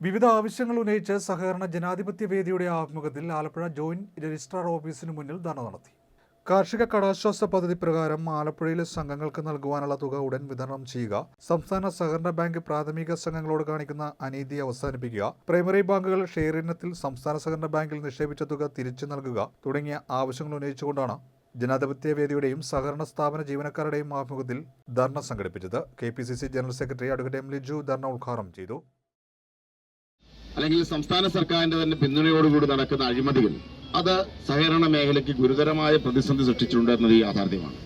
വിവിധ ആവശ്യങ്ങൾ ഉന്നയിച്ച് സഹകരണ ജനാധിപത്യ വേദിയുടെ ആഭിമുഖ്യത്തിൽ ആലപ്പുഴ ജോയിന്റ് രജിസ്ട്രാർ ഓഫീസിന് മുന്നിൽ ധർണ നടത്തി. കാർഷിക കടാശ്വാസ പദ്ധതി പ്രകാരം ആലപ്പുഴയിലെ സംഘങ്ങൾക്ക് നൽകുവാനുള്ള തുക ഉടൻ വിതരണം ചെയ്യുക സംസ്ഥാന സഹകരണ ബാങ്ക് പ്രാഥമിക സംഘങ്ങളോട് കാണിക്കുന്ന അനീതി അവസാനിപ്പിക്കുക പ്രൈമറി ബാങ്കുകൾ ഷെയർ ഇനത്തിൽ സംസ്ഥാന സഹകരണ ബാങ്കിൽ നിക്ഷേപിച്ച തുക തിരിച്ചു നൽകുക തുടങ്ങിയ ആവശ്യങ്ങൾ ഉന്നയിച്ചുകൊണ്ടാണ് ജനാധിപത്യ വേദിയുടെയും സഹകരണ സ്ഥാപന ജീവനക്കാരുടെയും ആഭിമുഖ്യത്തിൽ ധർണ സംഘടിപ്പിച്ചത്. K general secretary advocate M Liju dharna ഉദ്ഘാടനം ചെയ്തു. അല്ലെങ്കിൽ സംസ്ഥാന സർക്കാരിന്റെ തന്നെ പിന്തുണയോടുകൂടി നടക്കുന്ന അഴിമതികൾ അത് സഹകരണ മേഖലയ്ക്ക് ഗുരുതരമായ പ്രതിസന്ധി സൃഷ്ടിച്ചിട്ടുണ്ട് എന്നത് യാഥാർത്ഥ്യമാണ്.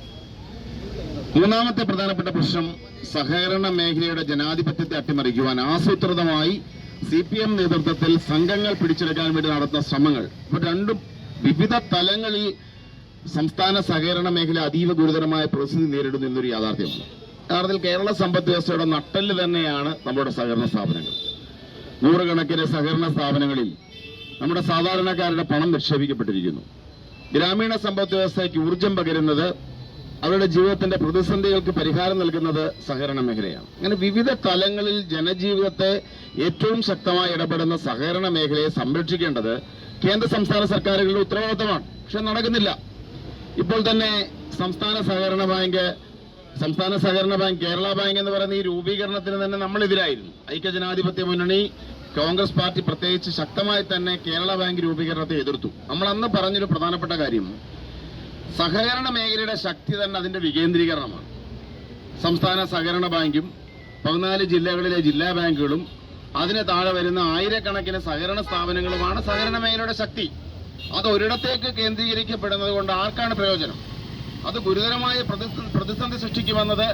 മൂന്നാമത്തെ പ്രധാനപ്പെട്ട പ്രശ്നം സഹകരണ മേഖലയുടെ ജനാധിപത്യത്തെ അട്ടിമറിക്കുവാൻ ആസൂത്രിതമായി സി പി എം നേതൃത്വത്തിൽ സംഘങ്ങൾ പിടിച്ചെടുക്കാൻ വേണ്ടി നടത്തുന്ന ശ്രമങ്ങൾ. ഇപ്പൊ രണ്ടും വിവിധ തലങ്ങളിൽ സംസ്ഥാന സഹകരണ മേഖല അതീവ ഗുരുതരമായ പ്രതിസന്ധി നേരിടുന്നു എന്നൊരു യാഥാർത്ഥ്യമാണ്. യഥാർത്ഥത്തിൽ കേരള സമ്പദ് വ്യവസ്ഥയുടെ നട്ടൽ തന്നെയാണ് നമ്മുടെ സഹകരണ സ്ഥാപനങ്ങൾ. നൂറുകണക്കിന് സഹകരണ സ്ഥാപനങ്ങളിൽ നമ്മുടെ സാധാരണക്കാരുടെ പണം നിക്ഷേപിക്കപ്പെട്ടിരിക്കുന്നു. ഗ്രാമീണ സമ്പദ് വ്യവസ്ഥയ്ക്ക് ഊർജം പകരുന്നത് അവരുടെ ജീവിതത്തിന്റെ പ്രതിസന്ധികൾക്ക് പരിഹാരം നൽകുന്നത് സഹകരണ മേഖലയാണ്. അങ്ങനെ വിവിധ തലങ്ങളിൽ ജനജീവിതത്തെ ഏറ്റവും ശക്തമായി ഇടപെടുന്ന സഹകരണ മേഖലയെ സംരക്ഷിക്കേണ്ടത് കേന്ദ്ര സംസ്ഥാന സർക്കാരുകളുടെ ഉത്തരവാദിത്തമാണ്. പക്ഷെ നടക്കുന്നില്ല. ഇപ്പോൾ തന്നെ സംസ്ഥാന സഹകരണ ബാങ്ക് സംസ്ഥാന സഹകരണ ബാങ്ക് കേരള ബാങ്ക് എന്ന് പറയുന്ന ഈ രൂപീകരണത്തിന് തന്നെ നമ്മളെതിരായിരുന്നു. ഐക്യജനാധിപത്യ മുന്നണി കോൺഗ്രസ് പാർട്ടി പ്രത്യേകിച്ച് ശക്തമായി തന്നെ കേരള ബാങ്ക് രൂപീകരണത്തെ എതിർത്തു. നമ്മൾ അന്ന് പറഞ്ഞൊരു പ്രധാനപ്പെട്ട കാര്യം സഹകരണ മേഖലയുടെ ശക്തി തന്നെ അതിന്റെ വികേന്ദ്രീകരണമാണ്. സംസ്ഥാന സഹകരണ ബാങ്കും പതിനാല് ജില്ലകളിലെ ജില്ലാ ബാങ്കുകളും അതിന് താഴെ വരുന്ന ആയിരക്കണക്കിന് സഹകരണ സ്ഥാപനങ്ങളുമാണ് സഹകരണ മേഖലയുടെ ശക്തി. അത് ഒരിടത്തേക്ക് കേന്ദ്രീകരിക്കപ്പെടുന്നത് കൊണ്ട് ആർക്കാണ് പ്രയോജനം? അത് ഗുരുതരമായ പ്രതിസ- പ്രതിസന്ധി സൃഷ്ടിക്കുമെന്നത്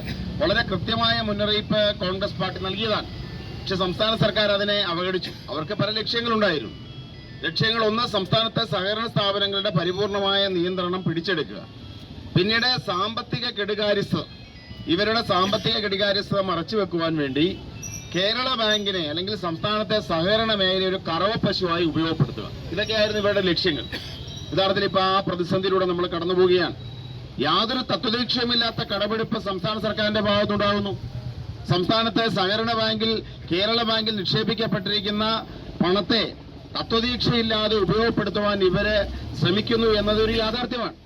വളരെ കൃത്യമായ മുന്നറിയിപ്പ് കോൺഗ്രസ് പാർട്ടി നൽകിയതാണ്. പക്ഷെ സംസ്ഥാന സർക്കാർ അതിനെ അവഗണിച്ചു. അവർക്ക് പല ലക്ഷ്യങ്ങളുണ്ടായിരുന്നു. ലക്ഷ്യങ്ങൾ ഒന്ന് സംസ്ഥാനത്തെ സഹകരണ സ്ഥാപനങ്ങളുടെ പരിപൂർണമായ നിയന്ത്രണം പിടിച്ചെടുക്കുക. പിന്നീട് സാമ്പത്തിക കെടുകാര്യസ്ഥ ഇവരുടെ സാമ്പത്തിക കെടുകാര്യസ്ഥത മറച്ചുവെക്കുവാൻ വേണ്ടി കേരള ബാങ്കിനെ അല്ലെങ്കിൽ സംസ്ഥാനത്തെ സഹകരണ മേഖല ഒരു കറവ പശുവായി ഉപയോഗപ്പെടുത്തുക. ഇതൊക്കെയായിരുന്നു ഇവരുടെ ലക്ഷ്യങ്ങൾ. യഥാർത്ഥത്തിൽ ഇപ്പൊ ആ പ്രതിസന്ധിയിലൂടെ നമ്മൾ കടന്നു പോവുകയാണ് യാതൊരു തത്വദീക്ഷയുമില്ലാത്ത കടമെടുപ്പ് സംസ്ഥാന സർക്കാരിന്റെ ഭാഗത്തുണ്ടാകുന്നു സംസ്ഥാനത്തെ സഹകരണ ബാങ്കിൽ കേരള ബാങ്കിൽ നിക്ഷേപിക്കപ്പെട്ടിരിക്കുന്ന പണത്തെ തത്വദീക്ഷയില്ലാതെ ഉപയോഗപ്പെടുത്തുവാൻ ഇവരെ ശ്രമിക്കുന്നു എന്നതൊരു യാഥാർത്ഥ്യമാണ്.